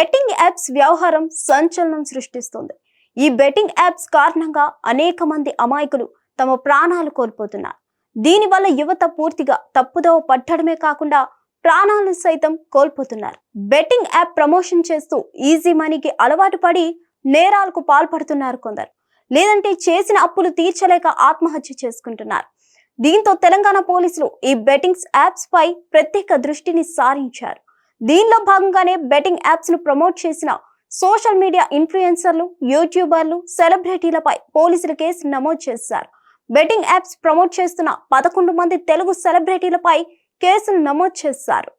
Betting apps వ్యవహారం సంచలనం సృష్టిస్తుంది. ఈ బెట్టింగ్ యాప్స్ కారణంగా అనేక మంది అమాయకులు తమ ప్రాణాలు కోల్పోతున్నారు. దీనివల్ల యువత పూర్తిగా తప్పుదోవ పట్టడమే కాకుండా ప్రాణాలను సైతం కోల్పోతున్నారు. బెట్టింగ్ యాప్ ప్రమోషన్ చేస్తూ ఈజీ మనీకి అలవాటు పడి నేరాలకు పాల్పడుతున్నారు కొందరు. లేదంటే చేసిన అప్పులు తీర్చలేక ఆత్మహత్య చేసుకుంటున్నారు. దీంతో తెలంగాణ పోలీసులు ఈ బెట్టింగ్స్ యాప్స్ పై ప్రత్యేక దృష్టిని సారించారు. దీనిలో భాగంగానే బెట్టింగ్ యాప్స్ను ప్రమోట్ చేసిన సోషల్ మీడియా ఇన్ఫ్లుయెన్సర్లు యూట్యూబర్లు సెలబ్రిటీలపై పోలీసులు కేసు నమోదు చేశారు. బెట్టింగ్ యాప్స్ ప్రమోట్ చేస్తున్న పదకొండు మంది తెలుగు సెలబ్రిటీలపై కేసులు నమోదు చేశారు.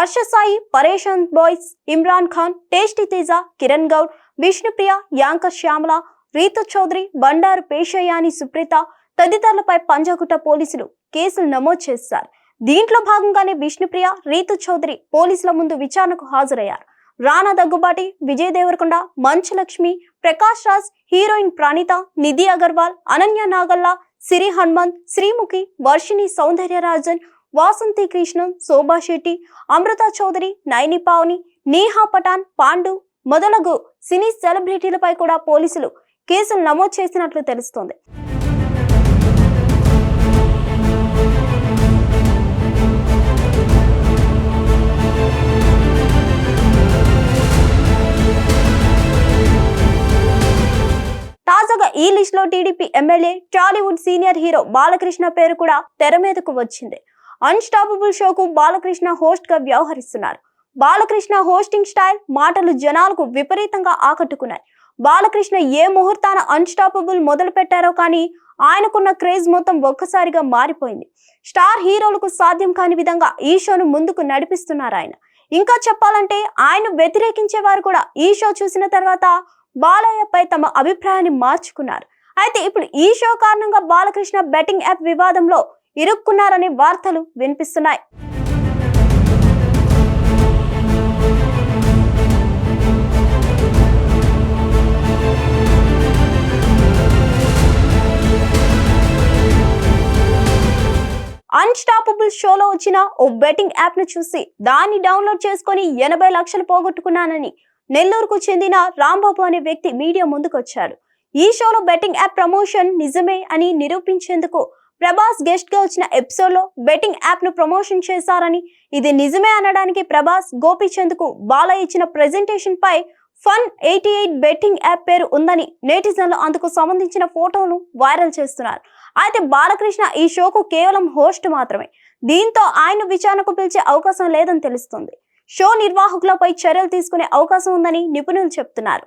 Harsha Sai Pareshan boys Imran Khan tasty Teja Kiran Goud Vishnupriya anchor Shyamala Ritu Chaudhary Bandaru పేషయాని Supritha తదితరులపై పంజాగుట్ట పోలీసులు కేసులు నమోదు చేశారు. దీంట్లో భాగంగానే విష్ణుప్రియ రీతు చౌదరి పోలీసుల ముందు విచారణకు హాజరయ్యారు. రానా దగ్గుబాటి విజయ్ దేవరకొండ మంచు లక్ష్మి ప్రకాష్ రాజ్ హీరోయిన్ ప్రణీత నిధి అగర్వాల్ అనన్య నాగల్లా సిరి హనుమంత్ శ్రీముఖి వర్షిణి సౌందర్యరాజన్ వాసంతి కృష్ణన్ శోభా శెట్టి అమృత చౌదరి నైని పావని నేహా పఠాన్ పాండు మొదలగు సినీ సెలబ్రిటీలపై కూడా పోలీసులు కేసులు నమోదు చేసినట్లు తెలుస్తోంది. తాజాగా ఈ లిస్ట్లో TDP MLA Tollywood senior hero Balakrishna పేరు కూడా తెర మీదకు వచ్చింది. అన్స్టాపబుల్ షోకు బాలకృష్ణ హోస్ట్గా వ్యవహరిస్తున్నారు. బాలకృష్ణ హోస్టింగ్ స్టైల్ మాటలు జనాలకు విపరీతంగా ఆకట్టుకున్నాయి. బాలకృష్ణ ఏ ముహూర్తాన అన్స్టాపబుల్ మొదలు పెట్టారో కానీ ఆయనకున్న క్రేజ్ మొత్తం ఒక్కసారిగా మారిపోయింది. స్టార్ హీరోలకు సాధ్యం కాని విధంగా ఈ షోను ముందుకు నడిపిస్తున్నారు ఆయన. ఇంకా చెప్పాలంటే ఆయన వ్యతిరేకించే వారు కూడా ఈ షో చూసిన తర్వాత బాలయ్యపై తమ అభిప్రాయాన్ని మార్చుకున్నారు. అయితే ఇప్పుడు ఈ షో కారణంగా బాలకృష్ణ బెట్టింగ్ యాప్ వివాదంలో ఇరుక్కున్నారని వార్తలు వినిపిస్తున్నాయి. అన్స్టాపబుల్ షోలో వచ్చిన ఓ బెట్టింగ్ యాప్ను చూసి దాన్ని డౌన్లోడ్ చేసుకొని ఎనభై లక్షలు పోగొట్టుకున్నానని నెల్లూరుకు చెందిన రాంబాబు అనే వ్యక్తి మీడియా ముందుకొచ్చాడు. ఈ షోలో బెట్టింగ్ యాప్ ప్రమోషన్ నిజమే అని నిరూపించేందుకు ప్రభాస్ గెస్ట్గా వచ్చిన ఎపిసోడ్లో బెట్టింగ్ యాప్ను ప్రమోషన్ చేశారని. ఇది నిజమే అనడానికి ప్రభాస్ గోపిచంద్కు బాల ఇచ్చిన ప్రెజెంటేషన్ పై fun eighty eight betting app పేరు ఉందని నేటిజన్లు అందుకు సంబంధించిన ఫోటోను వైరల్ చేస్తున్నారు. అయితే బాలకృష్ణ ఈ షోకు కేవలం హోస్ట్ మాత్రమే. దీంతో ఆయన విచారణకు పిలిచే అవకాశం లేదని తెలుస్తుంది. షో నిర్వాహకులపై చర్యలు తీసుకునే అవకాశం ఉందని నిపుణులు చెప్తున్నారు.